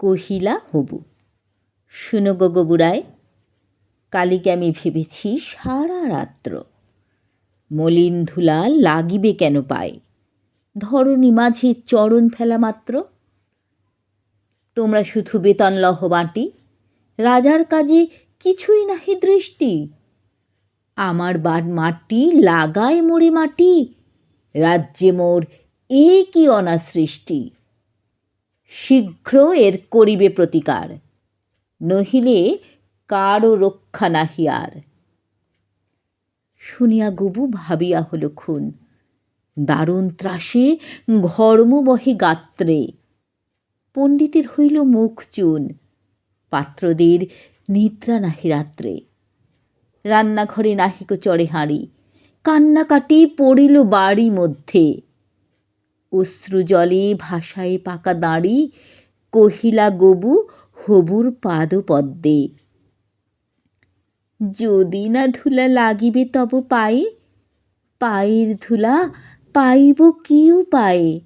কহিলা, হবু, শুনো গো গবুড়ায় কালিকে আমি ভেবেছি সারা রাত্র মলিন ধুলা লাগিবে কেন পায় ধরণী মাঝে চরণ ফেলা মাত্র। তোমরা শুধু বেতন লহ বাঁটি, রাজার কাজে কিছুই নাহি দৃষ্টি। আমার বাট মাটি লাগায় মোড়ে মাটি, রাজ্যে মোর এ কি অনাসৃষ্টি। শীঘ্র এর করিবে প্রতিকার, নহিলে কারও রক্ষা নাহি আর। শুনিয়া গবু ভাবিয়া হল খুন, দারুণ ত্রাসে ঘর্ম বহে গাত্রে। পণ্ডিতের হইল মুখ চুন, পাত্রদের নিদ্রা নাহি রাত্রে। রান্নাঘরে নাহিক চড়ে হাঁড়ি, কান্নাকাটি পড়িল বাড়ি মধ্যে। অশ্রু জলে ভাষায় পাকা দাঁড়ি, কহিলা গবু, হবুর পাদপদ্মে। যদি না ধুলা লাগিবে তব পায়ে, পায়ের ধুলা পাইব কি উপায়ে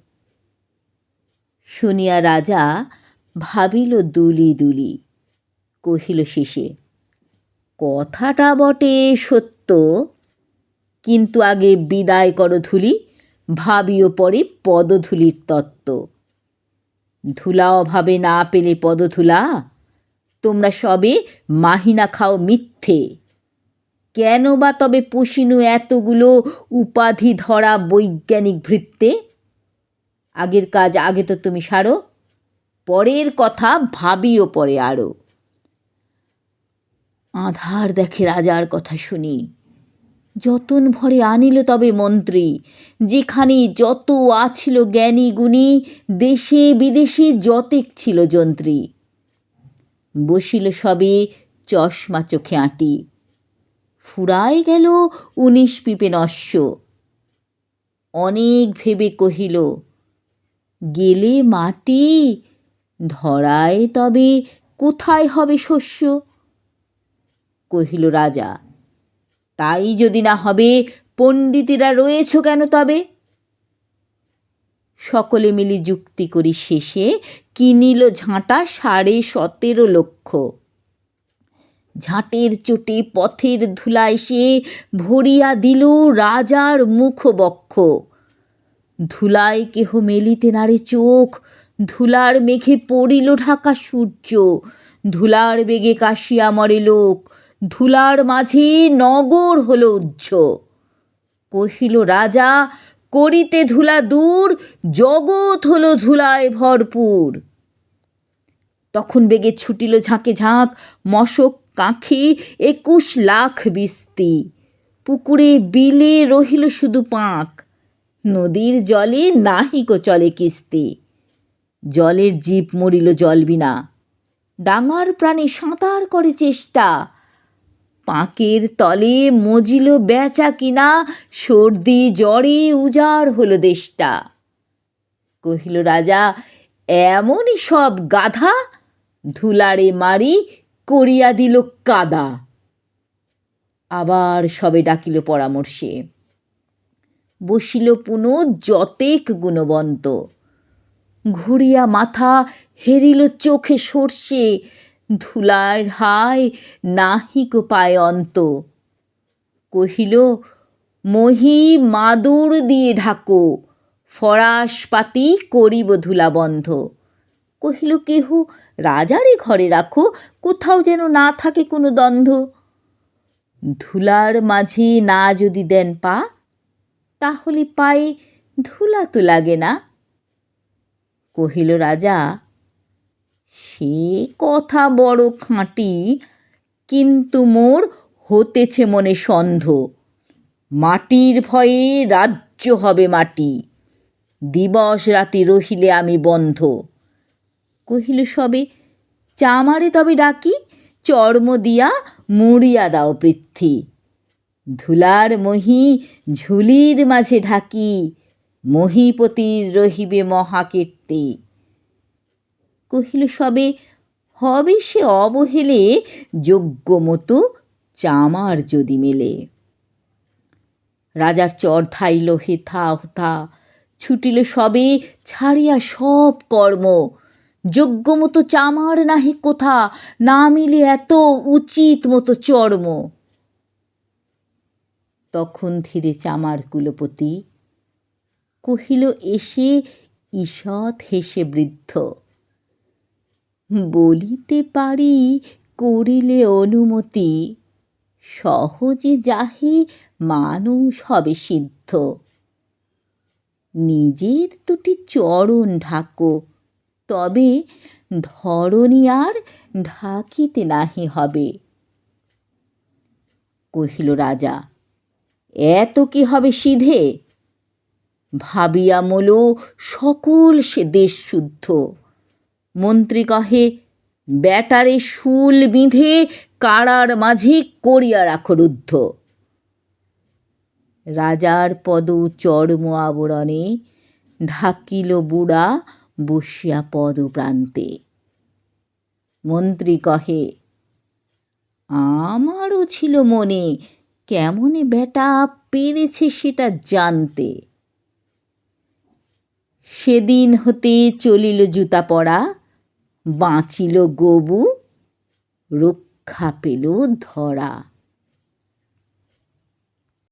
শুনিয়া রাজা ভাবিল দুলি দুলি, কহিল শেষে, কথাটা বটে সত্য, কিন্তু আগে বিদায় করো ধুলি। ভাবিও পরে পদধূলির তত্ত্ব। ধুলা অভাবে না পেলে পদধুলা, তোমরা সবে মাহিনা খাও মিথ্যে। কেন বা তবে পুষিনু এতগুলো উপাধি ধরা বৈজ্ঞানিক ভৃত্তে আগের কাজ আগে তো তুমি সারো, পরের কথা ভাবিও পরে আরও আধার দেখে রাজার কথা শুনি। যতন ভরে আনিল তবে মন্ত্রী। যেখানে যত আছিল জ্ঞানী গুণী, দেশে বিদেশে যতেক ছিল যন্ত্রী। বসিল সবে চশমা চোখে আঁটি। ফুরায় গেল উনিশ পিপে নস্য অনেক ভেবে কহিল, গেলে মাটি, ধরায় তবে কোথায় হবে শস্য? কহিল রাজা তাই যদি না হবে, পণ্ডিতেরা রয়েছ কেন তবে? সকলে মিলি যুক্তি করি শেষে কিনিল ঝাঁটা সাড়ে সতেরো লক্ষ। ঝাঁটের চোটে পথের ধুলায় সে ভরিয়া দিল রাজার মুখ বক্ষ ধুলায় কেহ মেলিতে নারে চোখ, ধুলার মেঘে পড়িল ঢাকা সূর্য, ধুলার বেগে কাশিয়া মরে লোক। ধুলার মাঝে নগর হল উজ্জ কহিল, রাজা, করিতে ধুলা দূর, জগৎ হলো ধুলায় ভরপুর। তখন বেগে ছুটিল ঝাঁকে ঝাঁক, মশক কাঁখি, একুশ লাখ বিস্তি। পুকুরে বিলে রহিল শুধু পাঁক। নদীর জলে নাহিক চলে কিস্তি। জলের জীব মরিল জল বিনা। ডাঙার প্রাণী সাঁতার করে চেষ্টা। পাঁকের তলে মজিল বেচা কিনা, সর্দি জ্বরে উজাড় হলো দেশটা। কহিল, রাজা, এমনই সব গাধা, ধুলারে মারি করিয়া দিল কাদা। আবার সবে ডাকিল পরামর্শে। বসিল পুনঃ যতেক গুণবন্ত। ঘুরিয়া মাথা হেরিল চোখে সর্ষে ধুলার হায় নাহিক পায় অন্ত। কহিল, মহি মাদুর দিয়ে ঢাকো ফরাস পাতি করিব ধুলা বন্ধ কহিল, কেহ? রাজারে ঘরে রাখো, কোথাও যেন না থাকে কোনো দ্বন্দ্ব। ধুলার মাঝে না যদি দেন পা, তাহলে পায়ে ধুলা তো লাগে না। কহিল, রাজা সে কথা বড় খাঁটি, কিন্তু মোর হতেছে মনে সন্ধ মাটির ভয়ে রাজ্য হবে মাটি। দিবস রাতি রহিলে আমি বন্ধ। কহিল, সবে চামারে তবে ডাকি, চর্ম দিয়া মুড়িয়া দাও পৃথ্বী। ধুলার মহি ঝুলির মাঝে ঢাকি, মহিপতির রহিবে মহাকীর্তি। কহিল, সবে হবে সে অবহেলে যোগ্য মতো চামার যদি মেলে। রাজার চর থাইল ধাইল হেথা হথা ছুটিল সবে, ছাড়িয়া সব কর্ম। যোগ্য মতো চামার নাহি কোথা, না মিলে এত উচিত মতো চর্ম। তখন ধীরে চামার কুলপতি কহিল, এসে ঈষৎ হেসে বৃদ্ধ। বলিতে পারি, করিলে অনুমতি। সহজে যাহে মানুষ হবে সিদ্ধ। নিজের দুটি চরণ ঢাকো, তবে ধরণী আর ঢাকিতে নাহি হবে। কহিল রাজা, এত কি হবে সিধে? ভাবিয়া মোল সকল সে দেশ শুদ্ধ। মন্ত্রী কহে, ব্যাটারে শুল বিঁধে কারার মাঝে করিয়া রাখো রুদ্ধ। রাজার পদ চর্ম আবরণে ঢাকিল বুড়া বসিয়া পদ প্রান্তে মন্ত্রী কহে, আমারও ছিল মনে কেমনে বেটা পেরেছে সেটা জানতে। সেদিন হতে চলিল জুতা পরা বাঁচিল গবু রক্ষা পেল ধরা।